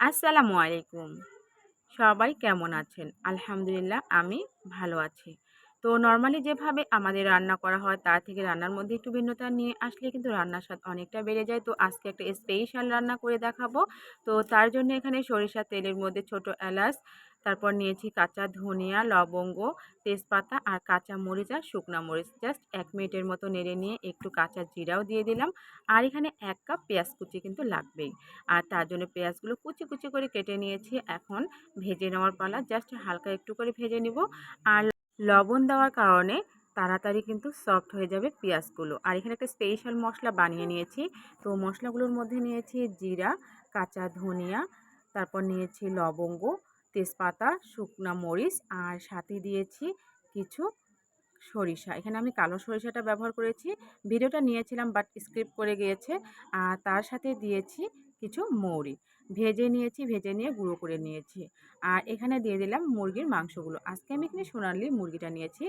আসসালামু আলাইকুম। সবাই কেমন আছেন? আলহামদুলিল্লাহ আমি ভালো আছি। তো নর্মালি যেভাবে আমাদের রান্না করা হয়, তার থেকে রান্নার মধ্যে একটু ভিন্নতা নিয়ে আসলে কিন্তু রান্নার স্বাদ অনেকটা বেড়ে যায়। তো আজকে একটা স্পেশাল রান্না করে দেখাবো। তো তার জন্য এখানে সরিষার তেলের মধ্যে ছোট এলাচ, তারপর নিয়েছি কাঁচা ধনিয়া, লবঙ্গ, তেজপাতা আর কাঁচা মরিচ আর শুকনা মরিচ। জাস্ট এক মিনিটের মতো নেড়ে নিয়ে একটু কাঁচা জিরাও দিয়ে দিলাম। আর এখানে এক কাপ পেঁয়াজ কুচি কিন্তু লাগবেই। আর তার জন্য পেঁয়াজগুলো কুচি কুচি করে কেটে নিয়েছি। এখন ভেজে নেওয়ার পালা জাস্ট হালকা একটু করে ভেজে নিব। আর লবণ দেওয়ার কারণে তাড়াতাড়ি কিন্তু সফট হয়ে যাবে পেঁয়াজগুলো। আর এখানে একটা স্পেশাল মশলা বানিয়ে নিয়েছি। তো মশলাগুলোর মধ্যে নিয়েছি জিরা, কাঁচা ধনিয়া, তারপর নিয়েছি লবঙ্গ, তেজপাতা, শুকনা মরিচ, আর সাথে দিয়েছি কিছু সরিষা। এখানে আমি কালো সরিষাটা ব্যবহার করেছি। ভিডিওটা নিয়েছিলাম বাট স্ক্রিপ্ট করে গিয়েছে। আর তার সাথে দিয়েছি কিছু মৌরি। ভেজে নিয়েছি, ভেজে নিয়ে গুঁড়ো করে নিয়েছি। আর এখানে দিয়ে দিলাম মুরগির মাংসগুলো। আজকে আমি এখানে সোনালি মুরগিটা নিয়েছি।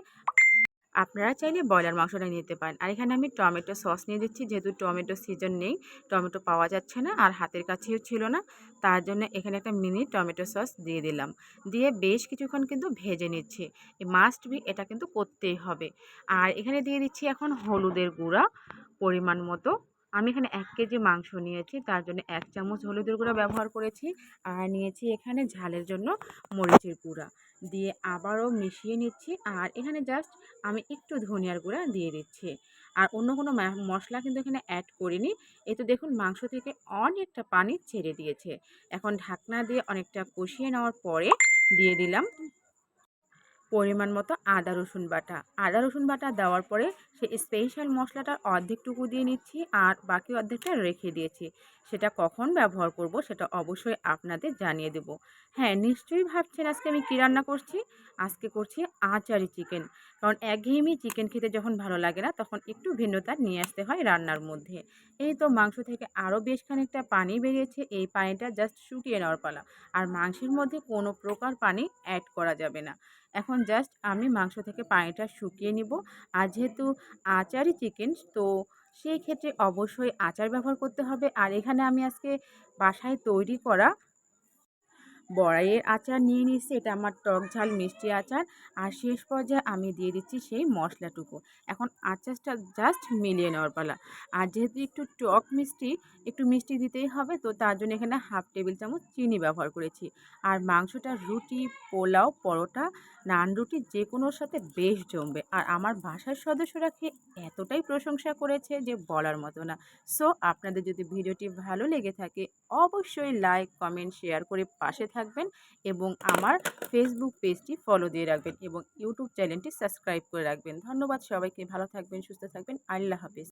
আপনারা চাইলে ব্রয়লার মাংসটা নিতে পারেন। আর এখানে আমি টমেটো সস নিয়ে দিচ্ছি। যেহেতু টমেটো সিজন নেই, টমেটো পাওয়া যাচ্ছে না আর হাতের কাছেও ছিল না, তার জন্য এখানে একটা মিনি টমেটো সস দিয়ে দিলাম। দিয়ে বেশ কিছুক্ষণ কিন্তু ভেজে নিচ্ছি। মাস্ট বি এটা কিন্তু করতেই হবে। আর এখানে দিয়ে দিচ্ছি এখন হলুদের গুঁড়া পরিমাণ মতো। আমি এখানে এক কেজি মাংস নিয়েছি, তার জন্য এক চামচ হলুদের গুঁড়া ব্যবহার করেছি আর নিয়েছি এখানে ঝালের জন্য মরিচের গুঁড়া। দিয়ে আবারও মিশিয়ে নিচ্ছি আর এখানে জাস্ট আমি একটু ধনিয়ার গুঁড়া দিয়ে দিচ্ছি। আর অন্য কোনো মশলা কিন্তু এখানে অ্যাড করিনি। এই তো দেখুন মাংস থেকে অনেকটা পানি ছেড়ে দিয়েছে। এখন ঢাকনা দিয়ে অনেকটা কষিয়ে নেওয়ার পরে দিয়ে দিলাম পরিমাণ মতো আদা, রসুন বাটা। আদা, রসুন বাটা দেওয়ার পরে সেই স্পেশাল মশলাটার অর্ধেকটুকু দিয়ে নিচ্ছি আর বাকি অর্ধেকটা রেখে দিয়েছি। সেটা কখন ব্যবহার করব সেটা অবশ্যই আপনাদের জানিয়ে দেব। হ্যাঁ নিশ্চয়ই ভাবছেন আজকে আমি কী রান্না করছি? আজকে করছি আচারি চিকেন। কারণ একঘেয়েমি চিকেন খেতে যখন ভালো লাগে না, তখন একটু ভিন্নতা নিয়ে আসতে হয় রান্নার মধ্যে। এই তো মাংস থেকে আরও বেশ খানিকটা পানি বেরিয়েছে, এই পানিটা জাস্ট শুকিয়ে নেওয়ার পালা। আর মাংসের মধ্যে কোনো প্রকার পানি অ্যাড করা যাবে না। এখন জাস্ট আমি মাংস থেকে পানিটা শুকিয়ে নিব। আর যেহেতু আচারই চিকেন তো সেই ক্ষেত্রে অবশ্যই আচার ব্যবহার করতে হবে। আর এখানে আমি আজকে বাসায় তৈরি করা বড়াইয়ের আচার নিয়ে নিচ্ছি। এটা আমার টক ঝাল, মিষ্টি আচার। আর শেষ পর্যায়ে আমি দিয়ে দিচ্ছি সেই মশলাটুকু। এখন আচারটা জাস্ট মিলিয়ে নেওয়ার পালা। আর যেহেতু একটু টক মিষ্টি, একটু মিষ্টি দিতেই হবে, তো তার জন্য এখানে হাফ টেবিল চামচ চিনি ব্যবহার করেছি। আর মাংসটা রুটি, পোলাও, পরোটা, নান রুটি যে কোনোর সাথে বেশ জমবে। আর আমার বাসার সদস্যরা খেয়ে এতটাই প্রশংসা করেছে যে বলার মতো না। সো আপনাদের যদি ভিডিওটি ভালো লেগে থাকে, অবশ্যই লাইক কমেন্ট শেয়ার করে পাশে থাকবেন এবং আমার ফেসবুক পেজটি ফলো দিয়ে রাখবেন এবং ইউটিউব চ্যানেলটি সাবস্ক্রাইব করে রাখবেন। ধন্যবাদ সবাইকে, ভালো থাকবেন, সুস্থ থাকবেন। আল্লাহ হাফিজ।